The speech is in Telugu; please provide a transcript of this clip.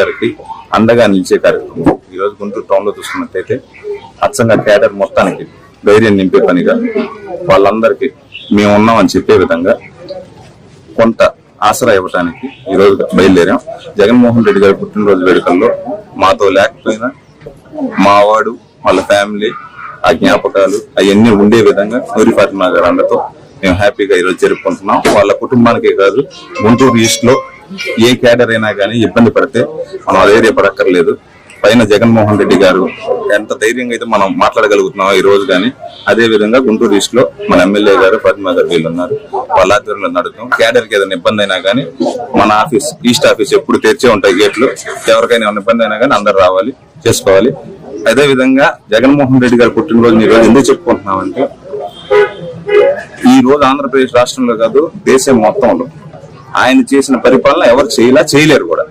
గారికి అండగా నిలిచే కార్యక్రమం. ఈ రోజు గుంటూరు టౌన్లో చూసుకున్నట్టయితే అచ్చంగా క్యాడర్ మొత్తానికి ధైర్యం నింపే పనిగా వాళ్ళందరికీ మేము ఉన్నామని చెప్పే విధంగా కొంత ఆసరా ఇవ్వడానికి ఈ రోజు బయలుదేరాం. జగన్మోహన్ రెడ్డి గారి పుట్టినరోజు వేడుకల్లో మాతో లేకపోయినా మా వాడు వాళ్ళ ఫ్యామిలీ ఆ జ్ఞాపకాలు అవన్నీ ఉండే విధంగా నూరి ఫాతిమా గారు అందరితో మేము హ్యాపీగా ఈరోజు జరుపుకుంటున్నాం. వాళ్ళ కుటుంబానికే కాదు గుంటూరు ఈస్ట్లో ఏ క్యాడర్ అయినా కానీ ఇబ్బంది పడితే మనం అధైర్యపడక్కర్లేదు పైన జగన్మోహన్ రెడ్డి గారు ఎంత ధైర్యంగా అయితే మనం మాట్లాడగలుగుతున్నాం ఈ రోజు కానీ అదే విధంగా గుంటూరు ఈస్ట్లో మన ఎమ్మెల్యే గారు ఫాతిమా గారు వీళ్ళు ఉన్నారు వాళ్ళ ఆధ్వర్యంలో నడుతాం క్యాడర్కి ఏదైనా ఇబ్బంది అయినా కానీ మన ఆఫీస్ ఈస్ట్ ఆఫీస్ ఎప్పుడు తెరిచే ఉంటాయి గేట్లు. ఎవరికైనా ఏమైనా ఇబ్బంది అయినా కానీ అందరు రావాలి చేసుకోవాలి. అదే విధంగా జగన్మోహన్ రెడ్డి గారు పుట్టినరోజు ఈ రోజు ఎందుకు చెప్పుకుంటున్నామంటే ఈ రోజు ఆంధ్రప్రదేశ్ రాష్ట్రంలో కాదు దేశం మొత్తంలో ఆయన చేసిన పరిపాలన ఎవరు చేయలా చేయలేరు కూడా.